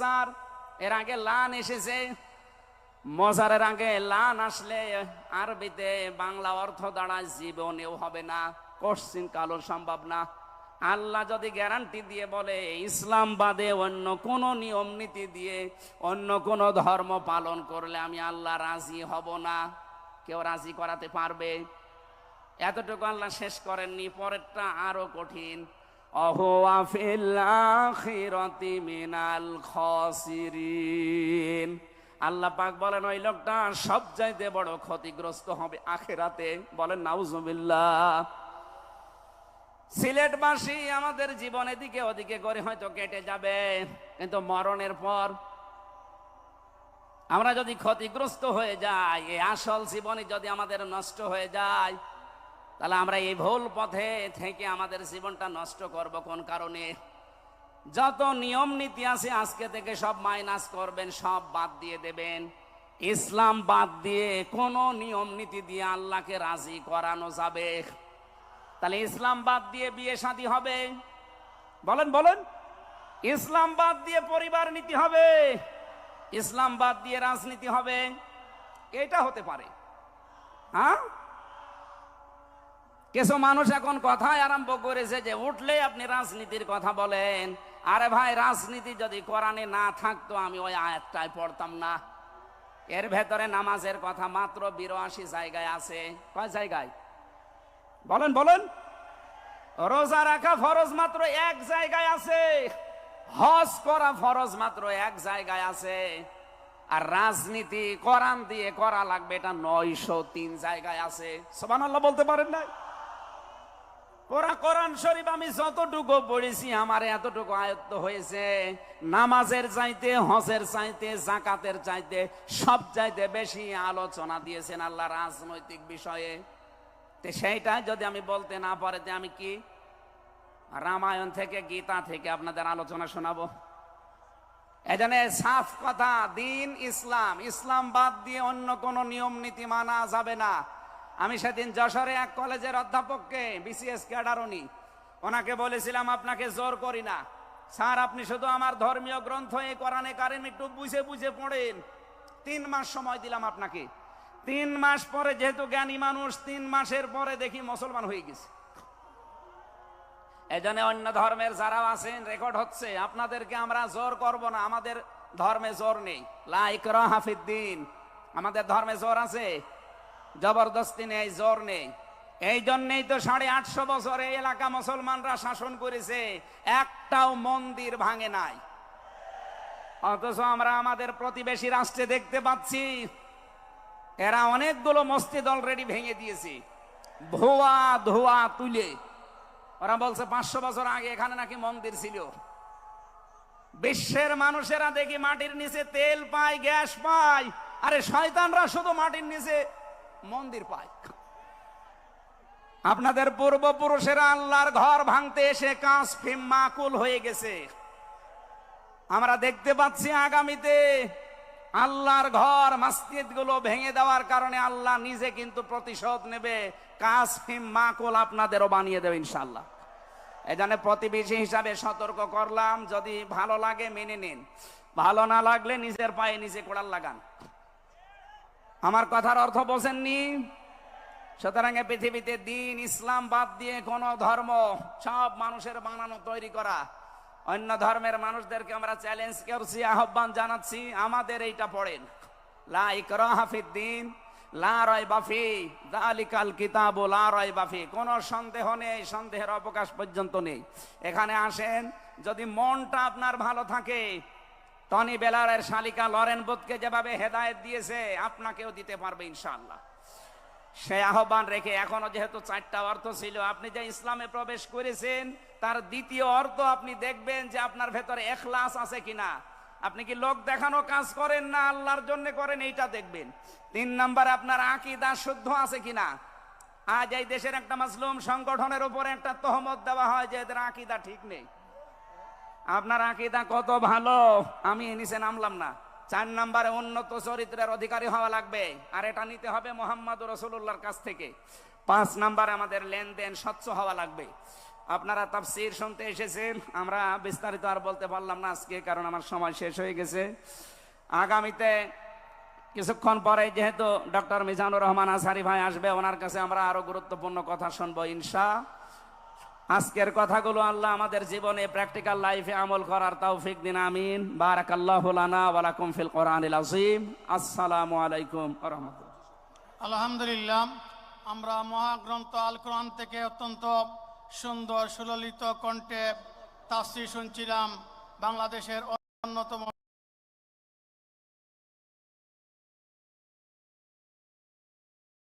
মজার এর আগে লান এসেছে। মজারের আগে লান আসলে আরবিতে বাংলা অর্থ দাঁড়ায় জীবনেও হবে না কোশ্চিন কালো সম্ভব না। আল্লাহ যদি গ্যারান্টি দিয়ে বলে, ইসলাম বাদে অন্য কোন নিয়ম নীতি দিয়ে অন্য কোন ধর্ম পালন করলে আমি আল্লাহ রাজি হব না। কেউ রাজি করাতে পারবে? এতটুকু আল্লাহ শেষ করেননি, পরেরটা আরও কঠিন। অহুয়া ফিল আখিরাতি মিনাল খাসিরিন আল্লাহ পাক বলেন, ওই লোকটা সব চাইতে বড় ক্ষতিগ্রস্ত হবে আখেরাতে। বলেন, নাউজুবিল্লাহ। সিলেটবাসী আমাদের জীবন এদিকে ওদিকে করে হয়তো কেটে যাবে, কিন্তু মরণের পর আমরা যদি ক্ষতিগ্রস্ত হয়ে যাই, এই আসল জীবনে যদি আমাদের নষ্ট হয়ে যায় তাহলে আমরা এই ভুল পথে থেকে আমাদের জীবনটা নষ্ট করব কোন কারণে? যত নিয়ম নীতি আছে আজকে থেকে সব মাইনাস করবেন, সব বাদ দিয়ে দেবেন। ইসলাম বাদ দিয়ে কোন নিয়ম নীতি দিয়ে আল্লাহকে রাজি করানো যাবে? তাহলে ইসলাম বাদ দিয়ে বিয়ে শাদী হবে? বলেন বলেন। ইসলাম বাদ দিয়ে পরিবার নীতি হবে? ইসলাম বাদ দিয়ে রাজনীতি হবে? এটা হতে পারে। হ্যাঁ? কিছু মানুষ এখন কথাই আরম্ভ করেছে যে উঠলে আপনি রাজনীতির কথা বলেন। আরে ভাই, রাজনীতি যদি কোরআনে না থাকতো, আমি ওই আয়াতটায় পড়তাম না। এর ভেতরে নামাজের কথা মাত্র বিরাশি জায়গায় আছে। কয় জায়গায়? বলেন বলেন। রোজা রাখা ফরজ মাত্র এক জায়গায় আছে। হজ করা ফরজ মাত্র এক জায়গায় আছে। আর রাজনীতি কোরআন দিয়ে করা লাগবে, এটা নয়শো তিন জায়গায় আছে। সোমান বলতে পারেন না ওরা কোরআন শরীফ আমি যতটুকু পড়েছি, আমার এতটুকু আয়ত্ত হয়েছে। নামাজের চাইতে, হজের চাইতে জাকাতের চাইতে সব চাইতে বেশি আলোচনা দিয়েছেন আল্লাহ রাজনৈতিক বিষয়ে। সেইটা যদি আমি বলতে না পারে যে আমি কি? রামায়ণ থেকে, গীতা থেকে আপনাদের আলোচনা শোনাবো। এখানে সাফ কথা, দিন ইসলাম ইসলাম বাদ দিয়ে অন্য কোন নিয়ম নীতি মানা যাবে না। আমি সেদিন যশোরে এক কলেজের অধ্যাপককে বিসিএস ক্যাডার উনি ওনাকে বলেছিলাম, আপনাকে জোর করি না। স্যার, আপনি শুধু আমার ধর্মীয় গ্রন্থ এই কোরআনে কারিম একটু বুঝে বুঝে পড়েন। তিন মাস সময় দিলাম আপনাকে। তিন মাস পরে যেহেতু জ্ঞানী মানুষ, তিন মাসের পরে দেখি মুসলমান হয়ে গেছে। এজন্য অন্য ধর্মের যারা আছেন, রেকর্ড হচ্ছে, আপনাদেরকে আমরা জোর করব না। আমাদের ধর্মে জোর নেই। লাইক হাফিদ্দিন আমাদের ধর্মে জোর আছে। জবরদস্তি নেই, জোর নেই। এই জন্যেই তো সাড়ে আটশো বছর এই এলাকা মুসলমানরা শাসন করেছে, একটাও মন্দির ভাঙে নাই। অথচ আমরা আমাদের প্রতিবেশী রাষ্ট্রে দেখতে পাচ্ছি, এরা অনেকগুলো মসজিদ অলরেডি ভেঙে দিয়েছে। ধোয়া ধোয়া তুলে। ওরা বলছে, পাঁচশো বছর আগে এখানে নাকি মন্দির ছিল। বিশ্বের মানুষেরা দেখি মাটির নিচে তেল পায়, গ্যাস পায়। আরে শয়তানরা শুধু মাটির নিচে মন্দির পায়। আপনাদের পূর্বপুরুষেরা আল্লাহর ঘর ভাঙতে এসে কাঁচ ফিম মাকুল হয়ে গেছে। আমরা দেখতে পাচ্ছি আগামীতে আল্লাহর ঘর মসজিদগুলো ভেঙে দেওয়ার কারণে আল্লাহ নিজে কিন্তু প্রতিশোধ নেবে। কাজ ফিম মাকুল আপনাদেরও বানিয়ে দেবে ইনশাল্লাহ এখানে প্রতিবেশী হিসাবে সতর্ক করলাম, যদি ভালো লাগে মেনে নিন। ভালো না লাগলে নিজের পায়ে নিজে কোড়াল লাগান। আমার কথার অর্থ বোঝেননি? সুতরাং পৃথিবীতে দিন, ইসলাম বাদ দিয়ে কোন ধর্ম, সব মানুষের বানানো, তৈরি করা। অন্য ধর্মের মানুষদেরকে আমরা চ্যালেঞ্জ করছি, আহ্বান জানাচ্ছি, আমাদের এইটা পড়েন। লা ইকরাহা ফিদ্দিন লা রয় বাফি দালিকাল কিতাব লা রয় বাফি কোন সন্দেহ নেই, সন্দেহের অবকাশ পর্যন্ত নেই। এখানে আসেন, যদি মনটা আপনার ভালো থাকে টনি বেলারের শালিকা লরেন বোধকে যেভাবে হেদায়েত দিয়েছে, আপনাকেও দিতে পারবে ইনশাআল্লাহ। সে আহ্বান রেখে এখনও যেহেতু চারটা অর্থ ছিল, আপনি যে ইসলামে প্রবেশ করেছেন, তার দ্বিতীয় অর্থ আপনি দেখবেন যে আপনার ভেতরে এখলাস আছে কিনা। আপনি কি লোক দেখানো কাজ করেন না, আল্লাহর জন্য করেন, এইটা দেখবেন। তিন নাম্বার, আপনার আকিদা শুদ্ধ আছে কিনা। আজ এই দেশের একটা মাসলুম সংগঠনের উপরে একটা তহমত দেওয়া হয় যে এদের আকিদা ঠিক নেই। আপনার আকিদা কত ভালো? আমি নিচে নামলাম না। চার নাম্বারে উন্নত চরিত্রের অধিকারী হওয়া লাগবে। আর এটা নিতে হবে মোহাম্মদ রসুল্লাহর কাছ থেকে। পাঁচ নাম্বারে আমাদের লেনদেন স্বচ্ছ হওয়া লাগবে। আপনারা তাফসির শুনতে এসেছেন। আমরা বিস্তারিত আর বলতে পারলাম না আজকে, কারণ আমার সময় শেষ হয়ে গেছে। আগামীতে কিছুক্ষণ পরে যেহেতু ডক্টর মিজানুর রহমান আসারি ভাই আসবে, ওনার কাছে আমরা আরও গুরুত্বপূর্ণ কথা শুনব, ইনশা। আজকের কথাগুলো আল্লাহ আমাদের জীবনে প্র্যাকটিক্যাল লাইফে আমল করার তৌফিক দিন, আমিন। বারাকাল্লাহু লানা ফিল আসসালামু আলাইকুম আলহামদুলিল্লাহ, আমরা মহাগ্রন্থ আল কোরআন থেকে অত্যন্ত সুন্দর সুললিত কণ্ঠে তাফসির শুনছিলাম। বাংলাদেশের অন্যতম